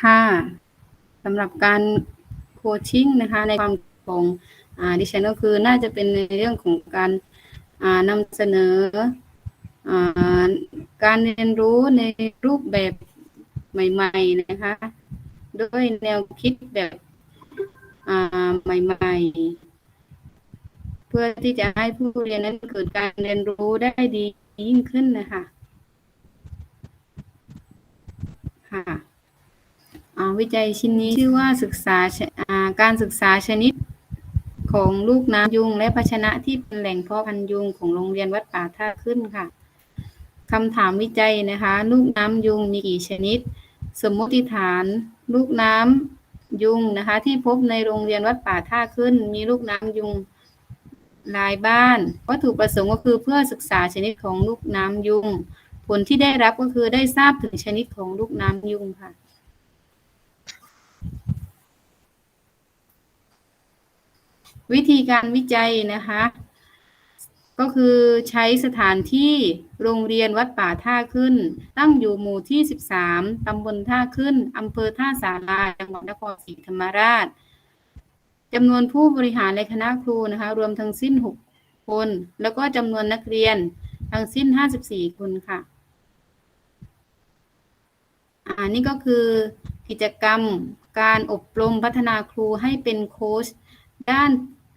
ค่ะสำหรับการโคชชิ่งนะคะ ในความของอดิฉันก็คือน่าจะเป็นในเรื่องของการนำเสนอการเรียนรู้ในรูปแบบใหม่ๆนะคะด้วยแนวคิดแบบใหม่ๆ เพื่อที่จะให้ผู้เรียนนั้นเกิดการเรียนรู้ได้ดียิ่งขึ้นนะคะค่ะ วิจัยชิ้นนี้ชื่อว่าศึกษาการศึกษาชนิดของลูกน้ำยุง และภาชนะที่เป็นแหล่งเพาะพันยุงของโรงเรียนวัดป่าท่าขึ้นค่ะคำถามวิจัยนะคะ ลูกน้ำยุงมีกี่ชนิด สมมติฐาน ลูกน้ำยุงนะคะ ที่พบในโรงเรียนวัดป่าท่าขึ้น มีลูกน้ำยุงลายบ้านวัตถุประสงค์ก็คือเพื่อศึกษาชนิดของลูกน้ำยุง ผลที่ได้รับก็คือได้ทราบถึงชนิดของลูกน้ำยุงค่ะ วิธีการวิจัยนะคะ ก็คือใช้สถานที่โรงเรียนวัดป่าท่าขึ้น ตั้งอยู่หมู่ที่ 13 ตำบลท่าขึ้น อำเภอท่าสาราจังหวัดนครศรีธรรมราชจำนวนผู้บริหารในคณะครูนะคะ รวมทั้งสิ้น 6 คน แล้วก็จำนวนนักเรียนทั้งสิ้น 54 คนค่ะอ่านี่ก็คือกิจกรรมการอบรมพัฒนาครูให้เป็นโค้ช ด้าน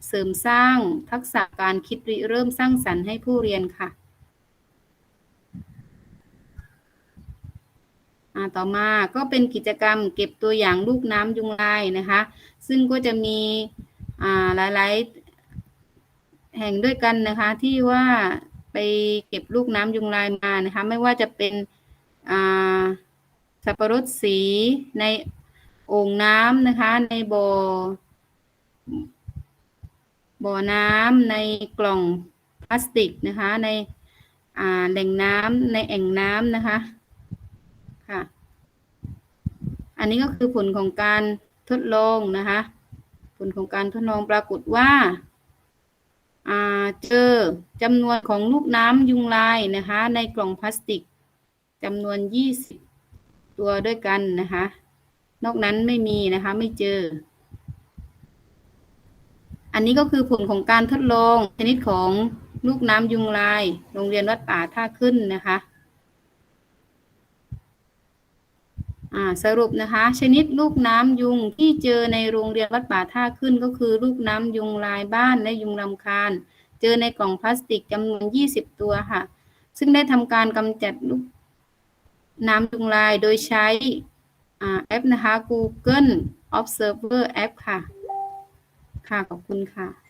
เสริมสร้างทักษะการคิดริเริ่มสร้างสรรค์ให้ผู้เรียนค่ะต่อมาก็เป็นกิจกรรมเก็บตัวอย่างลูกน้ำยุงลายนะคะ ซึ่งก็จะมีหลายๆ แห่งด้วยกันนะคะที่ว่าไปเก็บลูกน้ำยุงลายมานะคะไม่ว่าจะเป็นสับปะรดสีในโอ่งน้ำนะคะในบ่อ บ่อน้ำในกล่องพลาสติกนะคะ ในแหล่งน้ำในแอ่งน้ำนะคะค่ะอันนี้ก็คือผลของการทดลองนะคะ ผลของการทดลองปรากฏว่าอ่าเจอจำนวนของลูกน้ำยุงลายนะคะ ในกล่องพลาสติกจำนวน 20 ตัวด้วยกันนะคะ นอกนั้นไม่มีนะคะไม่เจอ อันนี้ก็คือผลของการทดลองชนิดของลูกน้ำยุงลาย โรงเรียนวัดป่าท่าขึ้นนะคะสรุปนะคะ ชนิดลูกน้ำยุงที่เจอในโรงเรียนวัดป่าท่าขึ้นก็คือ ลูกน้ำยุงลายบ้านและยุงลำคาญ เจอในกล่องพลาสติกจำนวน 20 ตัวค่ะ ซึ่งได้ทำการกำจัดลูกน้ำยุงลายโดยใช้แอปนะคะ Google Observer App ค่ะ ค่ะ ขอบคุณค่ะ